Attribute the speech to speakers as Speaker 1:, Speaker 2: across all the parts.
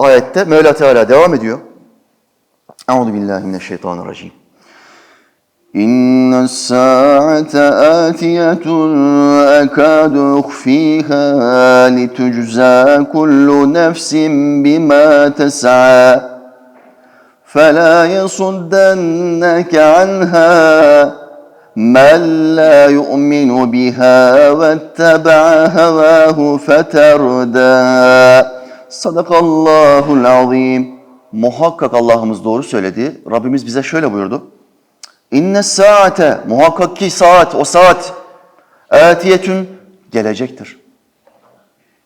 Speaker 1: ayette Mevla Teala devam ediyor. Euzu billahi mineşşeytanirracim. إن الساعة آتية أكاد أخفيها لتجزى كل نفس بما تسعى فلا يصدنك عنها من لا يؤمن بها واتبع هواه فتردى Sadakallahul azim. Muhakkak Allah'ımız doğru söyledi. Rabbimiz bize şöyle buyurdu. İnne saate muhakkak ki saat o saat etiyetün gelecektir.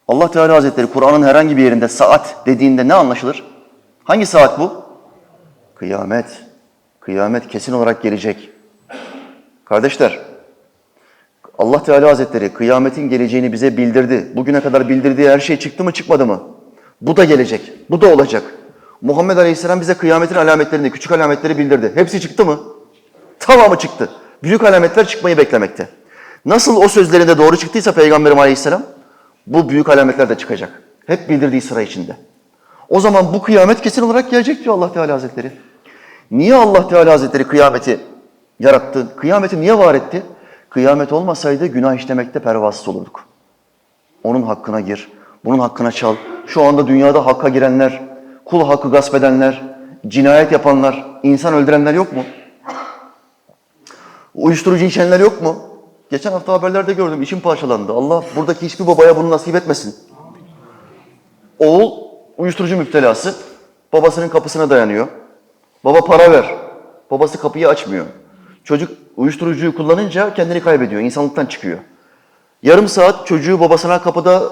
Speaker 1: Allah Teala Hazretleri Kur'an'ın herhangi bir yerinde saat dediğinde ne anlaşılır? Hangi saat bu? Kıyamet. Kıyamet kesin olarak gelecek. Kardeşler, Allah Teala Hazretleri kıyametin geleceğini bize bildirdi. Bugüne kadar bildirdiği her şey çıktı mı çıkmadı mı? Bu da gelecek. Bu da olacak. Muhammed Aleyhisselam bize kıyametin alametlerini, küçük alametleri bildirdi. Hepsi çıktı mı? Tamamı çıktı. Büyük alametler çıkmayı beklemekte. Nasıl o sözlerinde doğru çıktıysa Peygamberim Aleyhisselam, bu büyük alametler de çıkacak. Hep bildirdiği sıra içinde. O zaman bu kıyamet kesin olarak gelecek diyor Allah Teala Hazretleri. Niye Allah Teala Hazretleri kıyameti yarattı? Kıyameti niye var etti? Kıyamet olmasaydı günah işlemekte pervasız olurduk. Onun hakkına gir, bunun hakkına çal. Şu anda dünyada hakka girenler, kul hakkı gasp edenler, cinayet yapanlar, insan öldürenler yok mu? Uyuşturucu içenler yok mu? Geçen hafta haberlerde gördüm, içim parçalandı. Allah buradaki hiçbir babaya bunu nasip etmesin. Oğul uyuşturucu müptelası, babasının kapısına dayanıyor. Baba para ver, babası kapıyı açmıyor. Çocuk uyuşturucuyu kullanınca kendini kaybediyor, insanlıktan çıkıyor. Yarım saat çocuğu babasına kapıda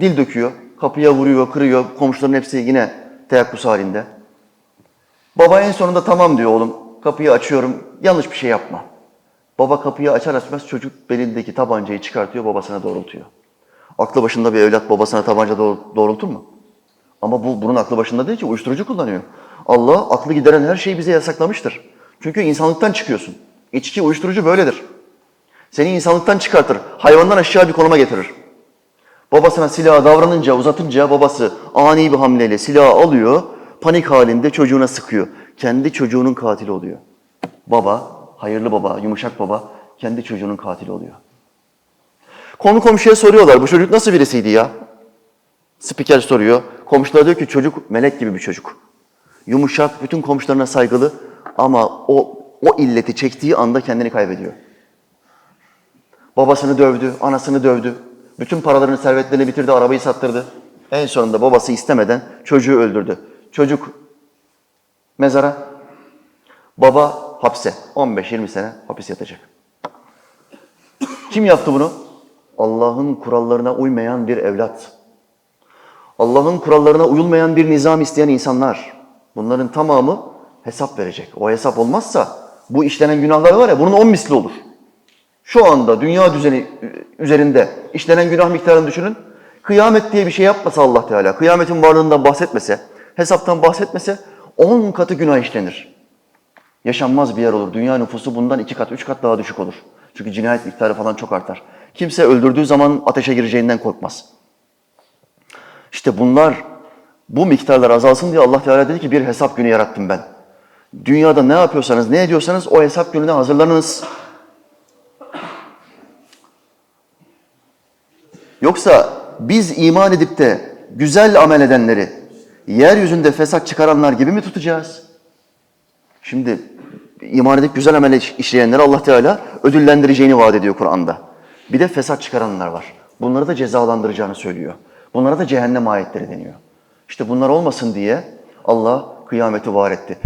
Speaker 1: dil döküyor. Kapıya vuruyor, kırıyor. Komşuların hepsi yine teyakkuz halinde. Baba en sonunda tamam diyor oğlum. Kapıyı açıyorum. Yanlış bir şey yapma. Baba kapıyı açar açmaz çocuk belindeki tabancayı çıkartıyor, babasına doğrultuyor. Aklı başında bir evlat babasına tabanca doğr- doğrultur mu? Ama bu bunun aklı başında değil ki uyuşturucu kullanıyor. Allah aklı gideren her şeyi bize yasaklamıştır. Çünkü insanlıktan çıkıyorsun. İçki, uyuşturucu böyledir. Seni insanlıktan çıkartır, hayvandan aşağı bir konuma getirir. Babasına silahı davranınca, uzatınca babası ani bir hamleyle silahı alıyor, panik halinde çocuğuna sıkıyor. Kendi çocuğunun katili oluyor. Baba, hayırlı baba, yumuşak baba, kendi çocuğunun katili oluyor. Konu komşuya soruyorlar, bu çocuk nasıl birisiydi ya? Spiker soruyor. Komşular diyor ki çocuk melek gibi bir çocuk. Yumuşak, bütün komşularına saygılı ama o, o illeti çektiği anda kendini kaybediyor. Babasını dövdü, anasını dövdü. Bütün paralarını, servetlerini bitirdi, arabayı sattırdı. En sonunda babası istemeden çocuğu öldürdü. Çocuk mezara, baba hapse. 15-20 sene hapis yatacak. Kim yaptı bunu? Allah'ın kurallarına uymayan bir evlat. Allah'ın kurallarına uyulmayan bir nizam isteyen insanlar. Bunların tamamı hesap verecek. O hesap olmazsa bu işlenen günahlar var ya bunun on misli olur. Şu anda dünya düzeni üzerinde işlenen günah miktarını düşünün. Kıyamet diye bir şey yapmasa Allah Teala, kıyametin varlığından bahsetmese, hesaptan bahsetmese 10 katı günah işlenir. Yaşanmaz bir yer olur. Dünya nüfusu bundan iki kat, üç kat daha düşük olur. Çünkü cinayet miktarı falan çok artar. Kimse öldürdüğü zaman ateşe gireceğinden korkmaz. İşte bunlar, bu miktarlar azalsın diye Allah Teala dedi ki bir hesap günü yarattım ben. Dünyada ne yapıyorsanız, ne ediyorsanız o hesap gününe hazırlanınız. Yoksa biz iman edip de güzel amel edenleri yeryüzünde fesat çıkaranlar gibi mi tutacağız? Şimdi iman edip güzel amel iş- işleyenleri Allah Teala ödüllendireceğini vaat ediyor Kur'an'da. Bir de fesat çıkaranlar var. Bunları da cezalandıracağını söylüyor. Bunlara da cehennem ayetleri deniyor. İşte bunlar olmasın diye Allah kıyameti var etti.